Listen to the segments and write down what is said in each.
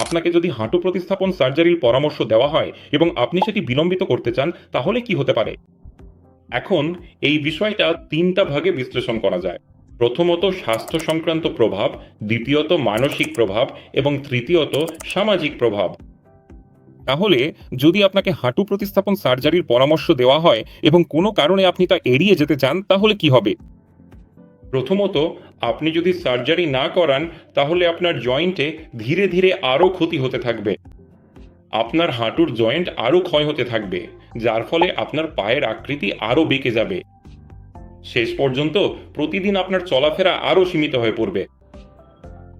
আপনাকে যদি হাঁটু প্রতিস্থাপন সার্জারির পরামর্শ দেওয়া হয় এবং আপনি সেটি বিলম্বিত করতে চান, তাহলে কি হতে পারে? এখন এই বিষয়টা তিনটা ভাগে বিশ্লেষণ করা যায়। প্রথমত স্বাস্থ্য সংক্রান্ত প্রভাব, দ্বিতীয়ত মানসিক প্রভাব এবং তৃতীয়ত সামাজিক প্রভাব। তাহলে যদি আপনাকে হাঁটু প্রতিস্থাপন সার্জারির পরামর্শ দেওয়া হয় এবং কোনো কারণে আপনি তা এড়িয়ে যেতে চান, তাহলে কি হবে? প্রথমত আপনি যদি সার্জারি না করান, তাহলে আপনার জয়েন্টে ধীরে ধীরে আরও ক্ষতি হতে থাকবে। আপনার হাঁটুর জয়েন্ট আরও ক্ষয় হতে থাকবে, যার ফলে আপনার পায়ের আকৃতি আরও বেঁকে যাবে। শেষ পর্যন্ত প্রতিদিন আপনার চলাফেরা আরও সীমিত হয়ে পড়বে।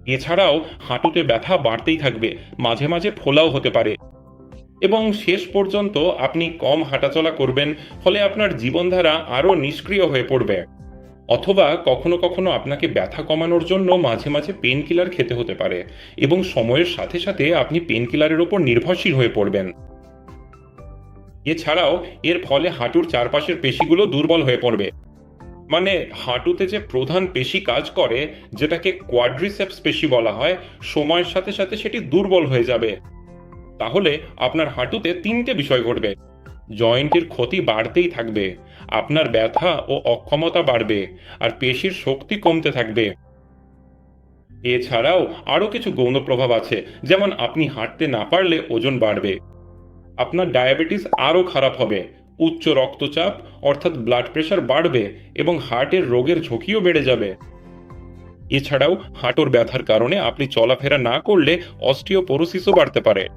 এছাড়াও হাঁটুতে ব্যথা বাড়তেই থাকবে, মাঝে মাঝে ফোলাও হতে পারে। এবং শেষ পর্যন্ত আপনি কম হাঁটাচলা করবেন, ফলে আপনার জীবনধারা আরও নিষ্ক্রিয় হয়ে পড়বে। অথবা কখনো কখনো আপনাকে ব্যথা কমানোর জন্য মাঝে মাঝে পেন কিলার খেতে হতে পারে এবং সময়ের সাথে সাথে আপনি পেন কিলারের ওপর নির্ভরশীল হয়ে পড়বেন। এছাড়াও এর ফলে হাঁটুর চারপাশের পেশিগুলো দুর্বল হয়ে পড়বে। মানে হাঁটুতে যে প্রধান পেশি কাজ করে, যেটাকে কোয়াড্রিসেপস পেশি বলা হয়, সময়ের সাথে সাথে সেটি দুর্বল হয়ে যাবে। তাহলে আপনার হাঁটুতে তিনটে বিষয় ঘটবে। জয়েন্টের ক্ষতি বাড়তেই থাকবে। আপনার ব্যথা ও অক্ষমতা বাড়বে আর পেশির শক্তি কমতে থাকবে। এছাড়াও আরও কিছু গৌণ প্রভাব আছে, যেমন আপনি হাঁটতে না পারলে ওজন বাড়বে। আপনার ডায়াবেটিস আরও খারাপ হবে। উচ্চ রক্তচাপ, অর্থাৎ ব্লাড প্রেশার বাড়বে এবং হার্টের রোগের ঝুঁকিও বেড়ে যাবে। এছাড়াও হাঁটুর ব্যথার কারণে আপনি চলাফেরা না করলে অস্টিওপোরোসিসও বাড়তে পারে।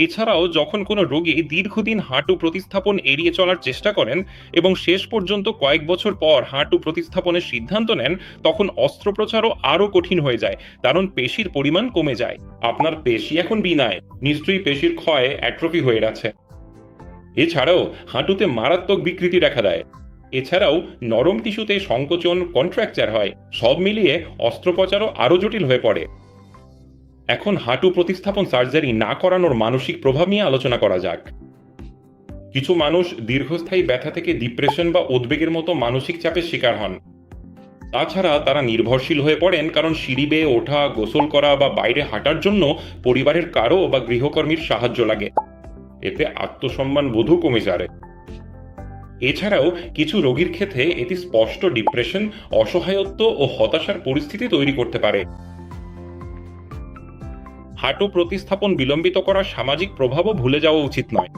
এছাড়াও যখন কোনো রোগী দীর্ঘদিন হাঁটু প্রতিস্থাপন এড়িয়ে চলার চেষ্টা করেন এবং শেষ পর্যন্ত কয়েক বছর পর হাঁটু প্রতিস্থাপনের সিদ্ধান্ত নেন, তখন অস্ত্রোপচারও আরও কঠিন হয়ে যায়। কারণ পেশির পরিমাণ কমে যায়। আপনার পেশি এখন বিনায়। নিশ্চয়ই পেশির ক্ষয়, অ্যাট্রফি হয়ে গেছে। এছাড়াও হাঁটুতে মারাত্মক বিকৃতি দেখা দেয়। এছাড়াও নরম টিস্যুতে সংকোচন, কন্ট্রাকচার হয়। সব মিলিয়ে অস্ত্রোপচারও আরও জটিল হয়ে পড়ে। এখন হাঁটু প্রতিস্থাপন সার্জারি না করানোর মানসিক প্রভাব নিয়ে আলোচনা করা যাক। কিছু মানুষ দীর্ঘস্থায়ী ব্যথা থেকে ডিপ্রেশন বা উদ্বেগের মতো মানসিক চাপের শিকার হন। তাছাড়া তারা নির্ভরশীল হয়ে পড়েন কারণ সিঁড়ি বেয়ে ওঠা, গোসল করা বা বাইরে হাঁটার জন্য পরিবারের কারও বা গৃহকর্মীর সাহায্য লাগে। এতে আত্মসম্মান বোধও কমে যায়। এছাড়াও কিছু রোগীর ক্ষেত্রে এটি স্পষ্ট ডিপ্রেশন, অসহায়ত্ব ও হতাশার পরিস্থিতি তৈরি করতে পারে। হাঁটু প্রতিস্থাপন বিলম্বিত করার সামাজিক প্রভাবও ভুলে যাওয়া উচিত নয়।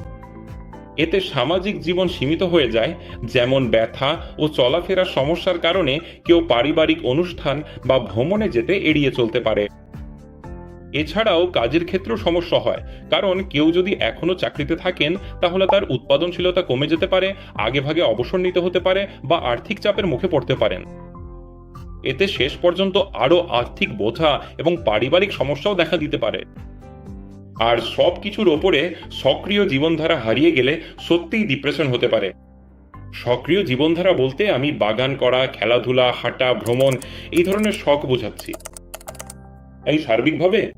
এতে সামাজিক জীবন সীমিত হয়ে যায়, যেমন ব্যথা ও চলাফেরার সমস্যার কারণে কেউ পারিবারিক অনুষ্ঠান বা ভ্রমণে যেতে এড়িয়ে চলতে পারে। এছাড়াও কাজের ক্ষেত্রেও সমস্যা হয়, কারণ কেউ যদি এখনও চাকরিতে থাকেন, তাহলে তার উৎপাদনশীলতা কমে যেতে পারে আগেভাগে অবসর নিতে হতে পারে বা আর্থিক চাপের মুখে পড়তে পারেন। এতে শেষ পর্যন্ত আরও আর্থিক বোঝা এবং পারিবারিক সমস্যাও দেখা দিতে পারে। আর সব কিছুর ওপরে সক্রিয় জীবনধারা হারিয়ে গেলে সত্যিই ডিপ্রেশন হতে পারে। সক্রিয় জীবনধারা বলতে আমি বাগান করা, খেলাধুলা, হাঁটা, ভ্রমণ এই ধরনের শখ বোঝাচ্ছি। এই সার্বিকভাবে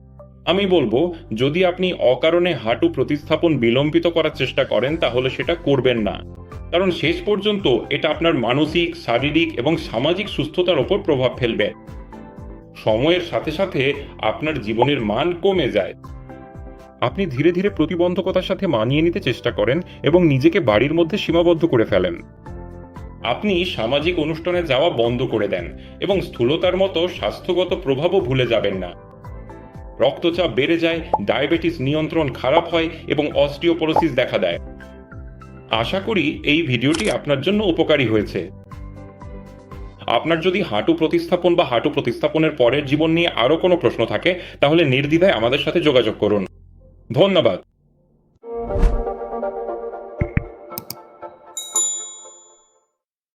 আমি বলব, যদি আপনি অকারণে হাঁটু প্রতিস্থাপন বিলম্বিত করার চেষ্টা করেন, তাহলে সেটা করবেন না। কারণ শেষ পর্যন্ত এটা আপনার মানসিক, শারীরিক এবং সামাজিক সুস্থতার ওপর প্রভাব ফেলবে। সময়ের সাথে সাথে আপনার জীবনের মান কমে যায়। আপনি ধীরে ধীরে প্রতিবন্ধকতার সাথে মানিয়ে নিতে চেষ্টা করেন এবং নিজেকে বাড়ির মধ্যে সীমাবদ্ধ করে ফেলেন। আপনি সামাজিক অনুষ্ঠানে যাওয়া বন্ধ করে দেন এবং স্থূলতার মতো স্বাস্থ্যগত প্রভাবও ভুলে যাবেন না। রক্তচাপ বেড়ে যায়, ডায়াবেটিস নিয়ন্ত্রণ খারাপ হয় এবং অস্টিওপোরোসিস দেখা দেয়। আশা করি এই ভিডিওটি আপনার জন্য উপকারী হয়েছে। আপনার যদি হাঁটু প্রতিস্থাপন বা হাঁটু প্রতিস্থাপনের পরের জীবন নিয়ে আরও কোনো প্রশ্ন থাকে, তাহলে নির্দ্বিধায় আমাদের সাথে যোগাযোগ করুন। ধন্যবাদ।